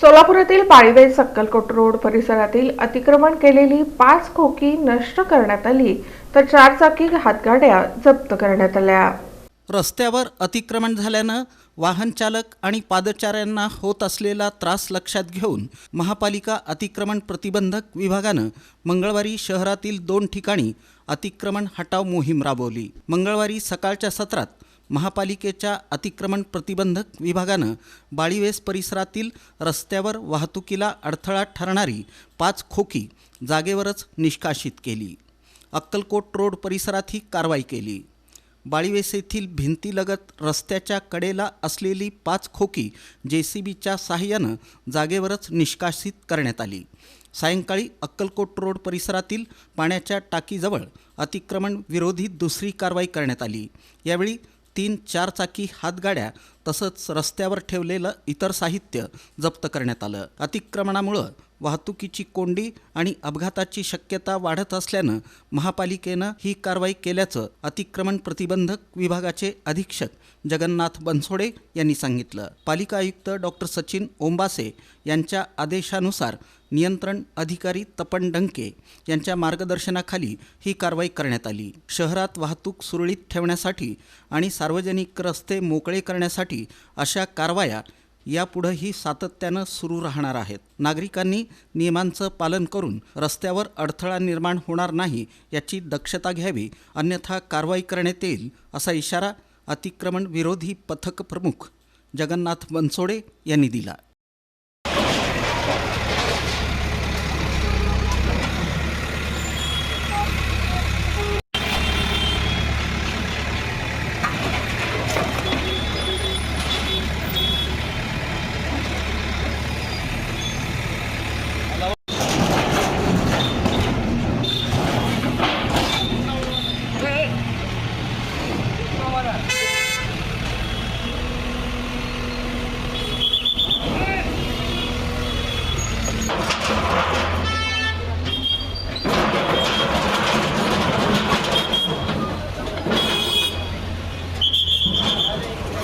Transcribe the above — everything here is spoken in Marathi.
सोलापुरातील पाळीवेल सक्कलकोट रोड परिसरातील अतिक्रमण केलेली पाच खोकी नष्ट करण्यात आली तर चार चाकी हातगाड्या जप्त करण्यात आल्या. रस्त्यावर अतिक्रमण झाल्यानं वाहन चालक आणि पादचाऱ्यांना होत असलेला त्रास लक्षात घेऊन महापालिका अतिक्रमण प्रतिबंधक विभागानं मंगळवारी शहरातील दोन ठिकाणी अतिक्रमण हटाव मोहीम राबवली. मंगळवारी सकाळच्या सत्रात महापालिकेच्या अतिक्रमण प्रतिबंधक विभागानं बाळीवेस परिसरातील रस्त्यावर वाहतुकीला अडथळा ठरणारी पाच खोकी जागेवरच निष्कासित केली. अक्कलकोट रोड परिसरात ही कारवाई केली. बाळीवेस येथील भिंतीलगत रस्त्याच्या कडेला असलेली पाच खोकी जे सी बीच्या साहाय्यानं जागेवरच निष्कासित करण्यात आली. सायंकाळी अक्कलकोट रोड परिसरातील पाण्याच्या टाकीजवळ अतिक्रमण विरोधी दुसरी कारवाई करण्यात आली. यावेळी तीन चार चाकी हातगाड्या तसंच रस्त्यावर ठेवलेलं इतर साहित्य जप्त करण्यात आलं. अतिक्रमणामुळं वाहतुकीची कोंडी आणि अपघाताची शक्यता वाढत असल्यानं महापालिकेनं ही कारवाई केल्याचं अतिक्रमण प्रतिबंधक विभागाचे अधीक्षक जगन्नाथ बनसोडे यांनी सांगितलं. पालिका आयुक्त डॉक्टर सचिन ओंबासे यांच्या आदेशानुसार नियंत्रण अधिकारी तपन डंके यांच्या मार्गदर्शनाखाली ही कारवाई करण्यात आली. शहरात वाहतूक सुरळीत ठेवण्यासाठी आणि सार्वजनिक रस्ते मोकळे करण्यासाठी अशा कारवाया यापुढंही सातत्यानं सुरू राहणार आहेत. नागरिकांनी नियमांचं पालन करून रस्त्यावर अडथळा निर्माण होणार नाही याची दक्षता घ्यावी अन्यथा कारवाई करण्यात येईल असा इशारा अतिक्रमण विरोधी पथक प्रमुख जगन्नाथ बनसोडे यांनी दिला.